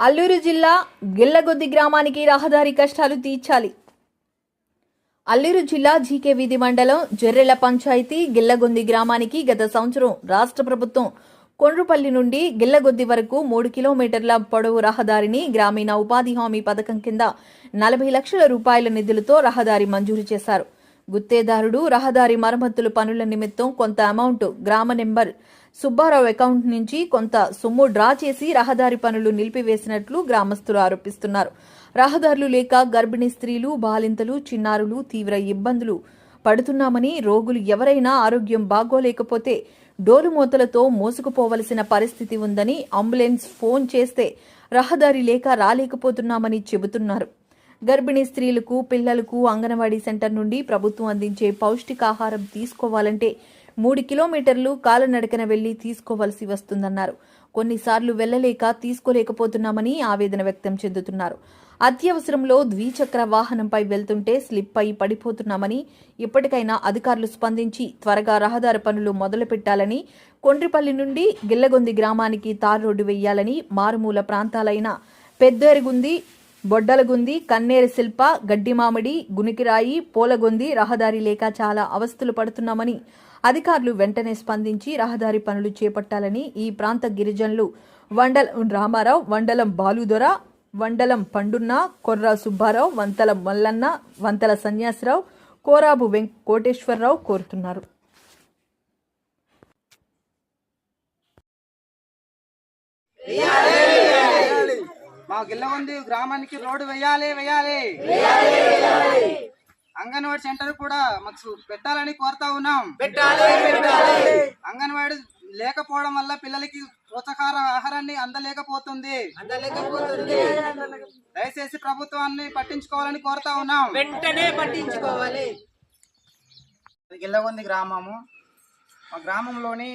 అల్లూరు జిల్లా గిల్లగొద్ది గ్రామానికి రహదారి కష్టాలు తీర్చాలి. అల్లూరు జిల్లా జీకే వీధి మండలం జెర్రెల పంచాయతీ గిల్లగొంది గ్రామానికి గత సంవత్సరం రాష్ట్ర ప్రభుత్వం కొండ్రుపల్లి నుండి గిల్లగొద్ది వరకు మూడు కిలోమీటర్ల పొడవు రహదారిని గ్రామీణ ఉపాధి హామీ పథకం కింద నలభై లక్షల రూపాయల నిధులతో రహదారి మంజూరు చేశారు. గుత్తేదారుడు రహదారి మరమ్మతులు పనుల నిమిత్తం కొంత అమౌంట్ గ్రామ నెంబర్ సుబ్బారావు అకౌంట్ నుంచి కొంత సొమ్ము డ్రా చేసి రహదారి పనులు నిలిపివేసినట్లు గ్రామస్తులు ఆరోపిస్తున్నారు. రహదారులు లేక గర్భిణీ స్త్రీలు బాలింతలు చిన్నారులు తీవ్ర ఇబ్బందులు పడుతున్నామని రోగులు ఎవరైనా ఆరోగ్యం బాగోలేకపోతే డోలుమూతలతో మోసుకుపోవలసిన పరిస్థితి ఉందని అంబులెన్స్ ఫోన్ చేస్తే రహదారి లేక రాలేకపోతున్నామని చెబుతున్నారు. గర్భిణీ స్త్రీలకు పిల్లలకు అంగన్వాడీ సెంటర్ నుండి ప్రభుత్వం అందించే పౌష్టికాహారం తీసుకోవాలంటే మూడు కిలోమీటర్లు కాలనడకన వెళ్ళి తీసుకోవలసి వస్తుందన్నారు. కొన్నిసార్లు వెళ్ళలేక తీసుకోలేకపోతున్నామని ఆవేదన వ్యక్తం చెందుతున్నారు. అత్యవసరంలో ద్విచక్ర వాహనంపై వెళ్తుంటే స్లిప్ అయి పడిపోతున్నామని ఇప్పటికైనా అధికారులు స్పందించి త్వరగా రహదారి పనులు మొదలుపెట్టాలని కొండ్రిపల్లి నుండి గిల్లగొంది గ్రామానికి తారు రోడ్డు వేయాలని మారుమూల ప్రాంతాలైన పెద్దెరుగుంది బొడ్డలగుంది కన్నేరు శిల్ప గడ్డిమామిడి గునికిరాయి పోలగొంది రహదారి లేక చాలా అవస్థలు పడుతున్నామని అధికారులు వెంటనే స్పందించి రహదారి పనులు చేపట్టాలని ఈ ప్రాంత గిరిజనులు వండలం రామారావు వండలం బాలుదొర వండలం పండున్న కొర్ర సుబ్బారావు వంతల మల్లన్న వంతల సన్యాసరావు కోరాబు వెం కోటేశ్వరరావు కోరుతున్నారు. మా గిల్లవంది గ్రామానికి రోడ్డు వేయాలి వేయాలి. అంగన్వాడి సెంటర్ కూడా మాకు పెట్టాలని కోరుతా ఉన్నాం. అంగన్వాడి లేకపోవడం వల్ల పిల్లలకి పోషకాహార ఆహారాన్ని అందలేకపోతుంది. దయచేసి ప్రభుత్వాన్ని పట్టించుకోవాలని కోరుతా ఉన్నాం. వెంటనే పట్టించుకోవాలి. గిల్లగొంది గ్రామము. మా గ్రామంలోని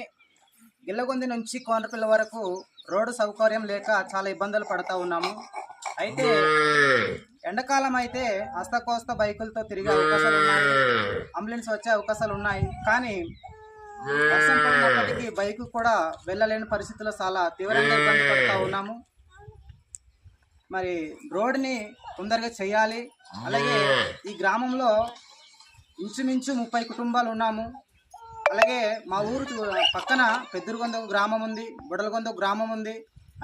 గిల్లగొంది నుంచి కోనరపిల్ల వరకు రోడ్డు సౌకర్యం లేక చాలా ఇబ్బందులు పడతా ఉన్నాము. అయితే ఎండాకాలం అయితే అస్తకోస్త బైకులతో తిరిగే అవకాశాలు ఉన్నాయి. అంబులెన్స్ వచ్చే అవకాశాలు ఉన్నాయి. కానీ వర్షం పడినప్పటికీ బైక్ కూడా వెళ్ళలేని పరిస్థితుల్లో చాలా తీవ్రంగా ఇబ్బంది పడుతూ ఉన్నాము. మరి రోడ్ని తొందరగా చేయాలి. అలాగే ఈ గ్రామంలో ఇంచుమించు ముప్పై కుటుంబాలు ఉన్నాము. అలాగే మా ఊరు పక్కన పెద్దరుగొంద గ్రామం ఉంది బుడలగొంద గ్రామం ఉంది.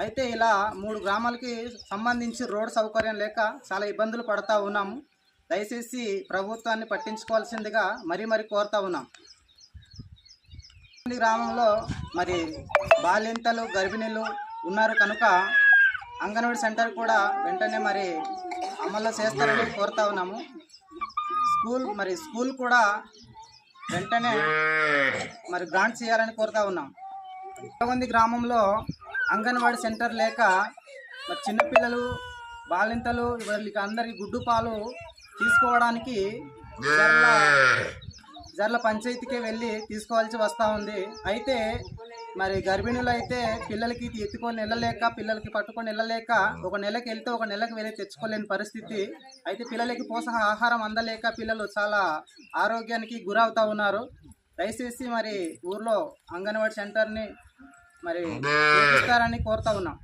అయితే ఇలా మూడు గ్రామాలకి సంబంధించి రోడ్ సౌకర్యం లేక చాలా ఇబ్బందులు పడతా ఉన్నాము దయచేసి ప్రభుత్వాన్ని పట్టించుకోవాల్సిందిగా మరీ మరీ కోరుతా ఉన్నాం. గ్రామంలో మరి బాలింతలు గర్భిణీలు ఉన్నారు కనుక అంగన్వాడీ సెంటర్ కూడా వెంటనే మరి అమలు చేస్తారని కోరుతా ఉన్నాము. స్కూల్ మరి స్కూల్ కూడా వెంటనే మరి గ్రాంట్ చేయాలని కోరుతా ఉన్నాం. కొంతమంది గ్రామంలో అంగన్వాడీ సెంటర్ లేక మరి చిన్నపిల్లలు బాలింతలు వీళ్ళకి అందరికి గుడ్డు పాలు తీసుకోవడానికి జర్ల పంచాయతీకే వెళ్ళి తీసుకోవాల్సి వస్తూ ఉంది. అయితే మరి గర్భిణులు అయితే పిల్లలకి ఎత్తుకొని వెళ్ళలేక పిల్లలకి పట్టుకొని వెళ్ళలేక ఒక నెలకి వెళ్తే ఒక నెలకి వెళ్ళి తెచ్చుకోలేని పరిస్థితి. అయితే పిల్లలకి పోషక ఆహారం అందలేక పిల్లలు చాలా ఆరోగ్యానికి గురవుతా ఉన్నారు. దయచేసి మరి ఊర్లో అంగన్వాడీ సెంటర్ని మరి చేపిస్తారని కోరుతా ఉన్నాం.